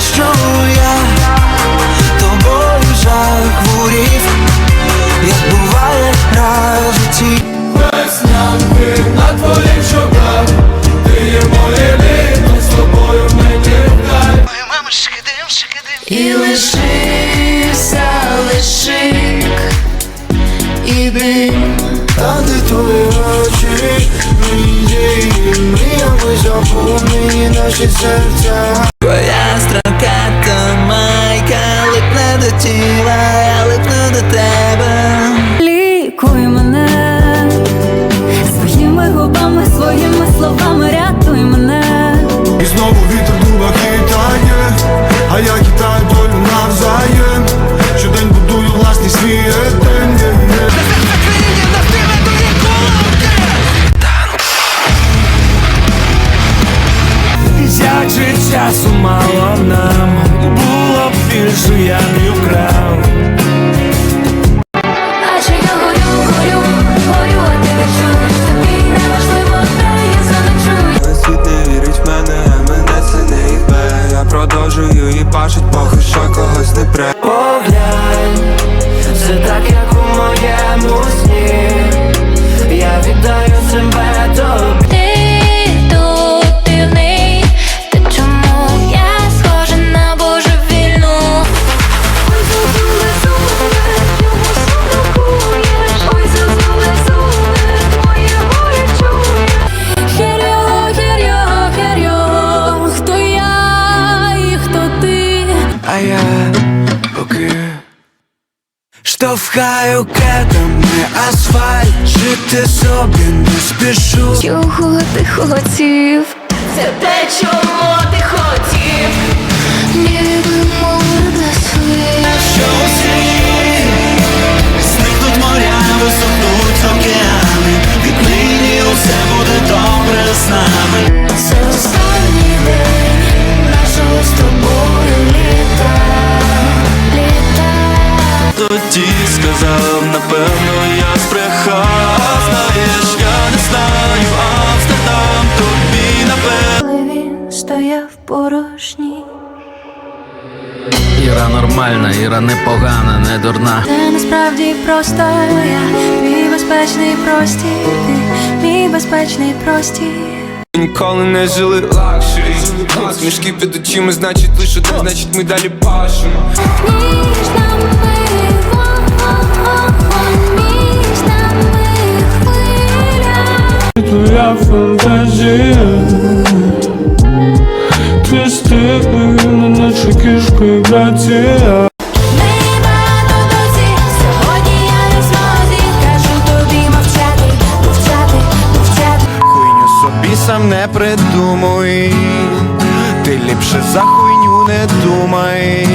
що я тобою захворів, як буває раз житті. Веснянки на твоїх щоках Ти є моє літо, з тобою мені вдай Моя мама шикидим, шикидим. І лишився лишик і дим Та де твої очі, мріями заповнені наші серця. Тіла, я липну до тебе. Лікуй мене своїми губами, своїми словами, рятуй мене. І знову вітер дуба хитає, а я хитаю долю навзаєм Щодень будую власний свій етем Як же часу мало нам більше, я не украв Штовхаю кетами асфальт Жити собі не спішу Чого ти хотів? Це те, чого ти хотів. Ніби він стояв порожній. Іра нормальна, Іра непогана, не дурна. Це насправді просто я, твій безпечний простір, ти мій безпечний простір. Ніколи не жили лакшері Смішки під очима, значить лише те, значить ми далі пашемо Між нами вогонь, між хвиля. Твоя фантазія Хуйню собі сам не придумуй. Ти ліпше за хуйню не думай